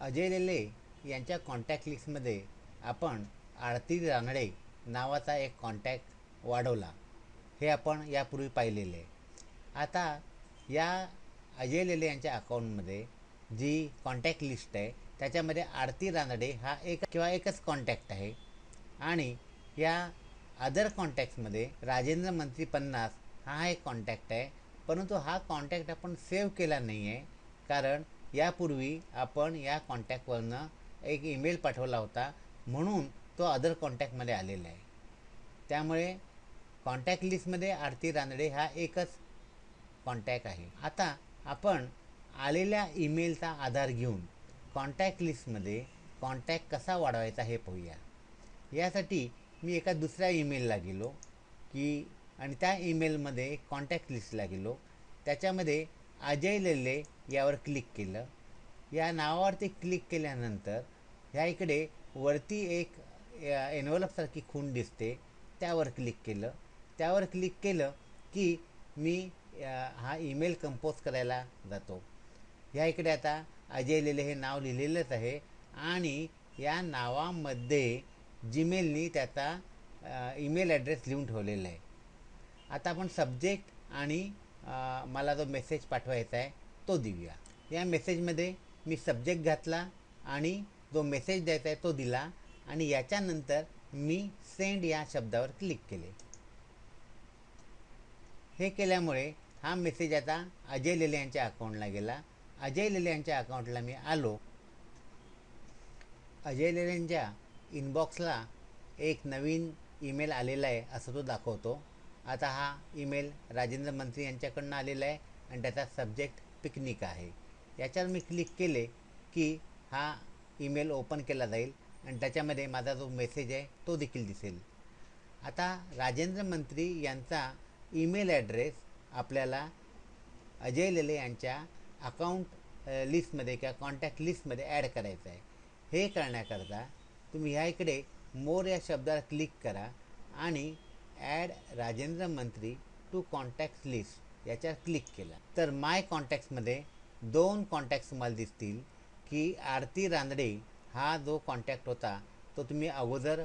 अजय लेले यांच्या कॉन्टॅक्ट लिस्टमध्ये आपण आरती रानडे नावाचा एक कॉन्टॅक्ट वाढवला. हे आपण यापूर्वी पाहिलेले. आहे आता या अजय लेले यांच्या अकाउंटमध्ये जी कॉन्टॅक्ट लिस्ट आहे त्याच्यामध्ये आरती रानडे हा एक किंवा एकच कॉन्टॅक्ट आहे. आणि या अदर कॉन्टॅक्टमध्ये राजेंद्र मंत्री पन्नास हा एक कॉन्टॅक्ट आहे. परंतु हा कॉन्टॅक्ट आपण सेव्ह केला नाही आहे कारण यापूर्वी आपण या कॉन्टॅक्टवरनं एक ईमेल पाठवला होता. म्हणून तो अदर कॉन्टॅक्टमध्ये आलेला आहे. त्यामुळे कॉन्टॅक्ट लिस्टमध्ये आरती रानडे हा एकच कॉन्टॅक्ट आहे. आता आपण आलेल्या ईमेलचा आधार घेऊन कॉन्टॅक्ट लिस्टमध्ये कॉन्टॅक्ट कसा वाढवायचा हे पाहूया. यासाठी मी एका दुसऱ्या ईमेलला गेलो की आणि त्या ईमेलमध्ये कॉन्टॅक्ट लिस्टला गेलो. त्याच्यामध्ये अजय लेले यावर क्लिक केलं. या नावावरती क्लिक केल्यानंतर ह्या इकडे वरती एक एनवलपसारखी खूण दिसते. त्यावर क्लिक केलं. त्यावर क्लिक केलं की मी हा ईमेल कंपोज करायला जातो. ह्या इकडे आता अजय लेले हे नाव लिहिलेलंच आहे आणि या नावामध्ये जीमेलनी त्याचा ईमेल ॲड्रेस लिहून ठेवलेला आहे. आता आपण सब्जेक्ट आणि मला जो मेसेज पाठवायचा आहे तो देऊया या मेसेजमध्ये मी सब्जेक्ट घातला आणि जो मेसेज द्यायचा आहे तो दिला आणि याच्यानंतर मी सेंड या शब्दावर क्लिक केले. हे केल्यामुळे हा मेसेज आता अजय लेले यांच्या अकाउंटला गेला. अजय लेले यांच्या अकाउंटला मी आलो. अजय लेलेंच्या इनबॉक्सला एक नवीन ईमेल आलेला आहे असं तो दाखवतो. आता हा ईमेल राजेंद्र मंत्री यांच्याकडनं आलेला आहे आणि त्याचा सब्जेक्ट पिकनिक आहे. याच्यावर मी क्लिक केले की हा ईमेल ओपन केला जाईल आणि त्याच्यामध्ये माझा जो मेसेज आहे तो देखील दिसेल. आता राजेंद्र मंत्री यांचा ईमेल ॲड्रेस आपल्याला अजय लेले यांच्या अकाउंट लिस्टमध्ये किंवा कॉन्टॅक्ट लिस्टमध्ये ॲड करायचं आहे. हे करण्याकरता तुम्ही ह्या इकडे मोर या शब्दावर क्लिक करा आणि add Rajendra Mantri to contact list याच्यावर क्लिक केला. तर माय कॉन्टॅक्ट्समध्ये दोन कॉन्टॅक्ट्स तुम्हाला दिसतील की आरती रानडे हा जो कॉन्टॅक्ट होता तो तुम्ही अगोदर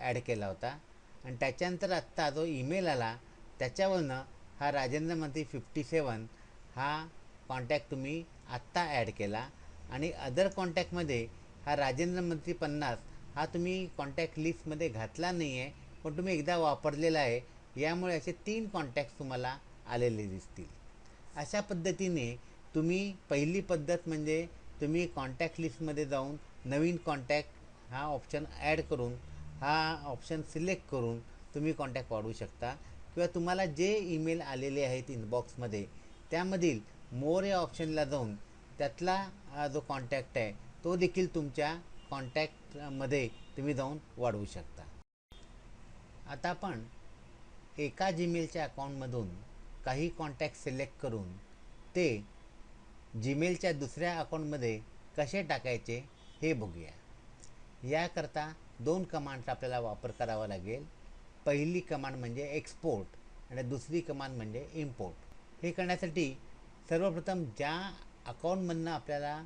ॲड केला होता. आणि त्याच्यानंतर आत्ता जो ईमेल आला त्याच्यावरनं हा राजेंद्र मंत्री फिफ्टी सेवन हा कॉन्टॅक्ट तुम्ही आत्ता ॲड केला. आणि अदर कॉन्टॅक्टमध्ये हा राजेंद्र मंत्री पन्नास हा तुम्ही कॉन्टॅक्ट लिस्टमध्ये घातला नाही आहे पण तुम्ही एकदा वापरलेला आहे यामुळे असे तीन कॉन्टॅक्ट तुम्हाला आलेले दिसतील. अशा पद्धतीने तुम्ही पहिली पद्धत म्हणजे तुम्ही कॉन्टॅक्ट लिस्टमध्ये जाऊन नवीन कॉन्टॅक्ट हा ऑप्शन ॲड करून हा ऑप्शन सिलेक्ट करून तुम्ही कॉन्टॅक्ट वाढवू शकता. किंवा तुम्हाला जे ईमेल आलेले आहेत इनबॉक्समध्ये त्यामधील मोर या ऑप्शनला जाऊन त्यातला जो कॉन्टॅक्ट आहे तो देखील तुमच्या कॉन्टॅक्टमध्ये तुम्ही जाऊन वाढवू शकता. आता आपण एका जीमेलच्या अकाउंटमधून काही कॉन्टॅक्ट सिलेक्ट करून ते जीमेलच्या दुसऱ्या अकाउंटमध्ये कसे टाकायचे हे बघूया. याकरता दोन कमांडचा आपल्याला वापर करावा लागेल. पहिली कमांड म्हणजे एक्सपोर्ट आणि दुसरी कमांड म्हणजे इम्पोर्ट हे करण्यासाठी सर्वप्रथम ज्या अकाउंटमधनं आपल्याला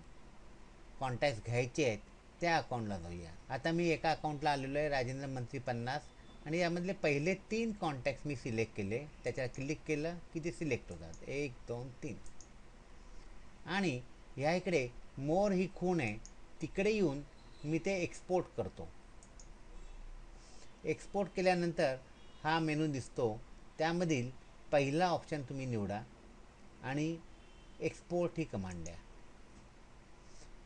कॉन्टॅक्ट घ्यायचे आहेत त्या अकाउंटला जाऊया. आता मी एका अकाउंटला आलेलो आहे राजेंद्र मंत्री पन्नास. आणि यामधले पहिले तीन कॉन्टॅक्ट मी सिलेक्ट केले. त्याच्यावर क्लिक केलं की ते सिलेक्ट होतात. एक दोन तीन. आणि ह्या इकडे मोर ही खूण आहे तिकडे येऊन मी ते एक्सपोर्ट करतो. एक्सपोर्ट केल्यानंतर हा मेनू दिसतो. त्यामधील पहिला ऑप्शन तुम्ही निवडा आणि एक्सपोर्ट ही कमांड द्या.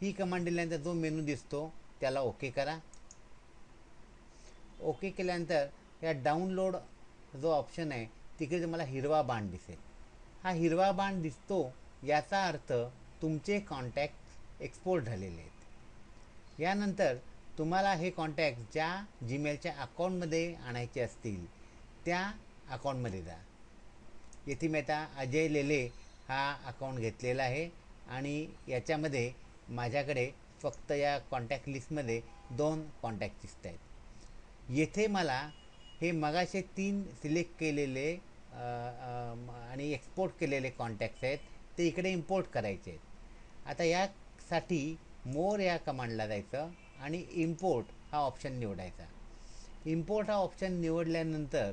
ही कमांड दिल्यानंतर जो मेनू दिसतो त्याला ओके करा. ओके केल्यानंतर या डाउनलोड जो ऑप्शन आहे तिकडे तुम्हाला हिरवा बाण दिसेल. हा हिरवा बाण दिसतो याचा अर्थ तुमचे कॉन्टॅक्ट एक्सपोर्ट झालेले आहेत. यानंतर तुम्हाला हे कॉन्टॅक्ट ज्या जीमेलच्या अकाउंटमध्ये आणायचे असतील त्या अकाउंटमध्ये जा येथे मी आता अजय लेले हा अकाउंट घेतलेला आहे आणि याच्यामध्ये माझ्याकडे फक्त या कॉन्टॅक्ट लिस्टमध्ये दोन कॉन्टॅक्ट दिसत आहेत येथे मला हे मगाचे तीन सिलेक्ट केलेले आणि एक्सपोर्ट केलेले कॉन्टॅक्ट्स आहेत ते इकडे इम्पोर्ट करायचे आहेत. आता यासाठी मोर या कमांडला जायचं आणि इम्पोर्ट हा ऑप्शन निवडायचा. इम्पोर्ट हा ऑप्शन निवडल्यानंतर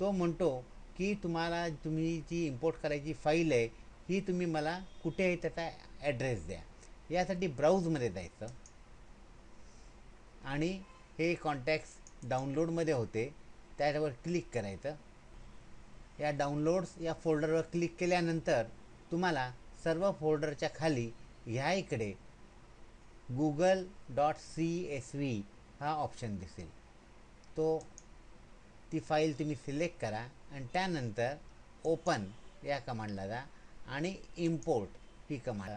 तो म्हणतो की तुम्हाला तुम्ही जी इम्पोर्ट करायची फाईल आहे ही तुम्ही मला कुठे आहे त्याचा ॲड्रेस द्या. यासाठी ब्राऊजमध्ये जायचं. आणि हे कॉन्टॅक्ट्स डाउनलोडमध्ये होते त्याच्यावर क्लिक करायचं. या डाउनलोड्स या फोल्डरवर क्लिक केल्यानंतर तुम्हाला सर्व फोल्डरच्या खाली ह्या इकडे Google dot C S V हा ऑप्शन दिसेल. तो ती फाईल तुम्ही सिलेक्ट करा आणि त्यानंतर ओपन या कमांडला जा आणि इम्पोर्ट ही कमांड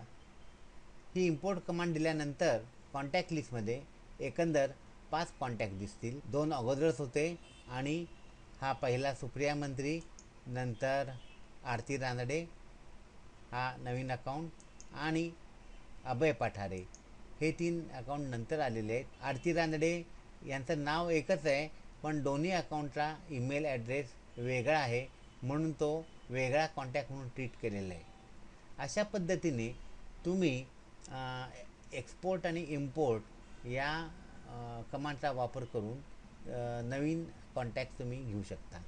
ही इम्पोर्ट कमांड दिल्यानंतर कॉन्टॅक्ट लिस्टमध्ये एकंदर पाच कॉन्टॅक्ट दिसतील. दोन अगोदरच होते आणि हा पहिला सुप्रिया मंत्री नंतर आरती रानडे हा नवीन अकाउंट आणि अभय पठारे. हे तीन अकाउंट नंतर आलेले आहेत. आरती रानडे यांचं नाव एकच आहे पण दोन्ही अकाउंटचा ईमेल ॲड्रेस वेगळा आहे म्हणून तो वेगळा कॉन्टॅक्ट म्हणून ट्रीट केलेला आहे. अशा पद्धतीने तुम्ही एक्सपोर्ट आणि इम्पोर्ट या कमांडचा वापर करून नवीन कॉन्टॅक्ट तुम्ही घेऊ शकता.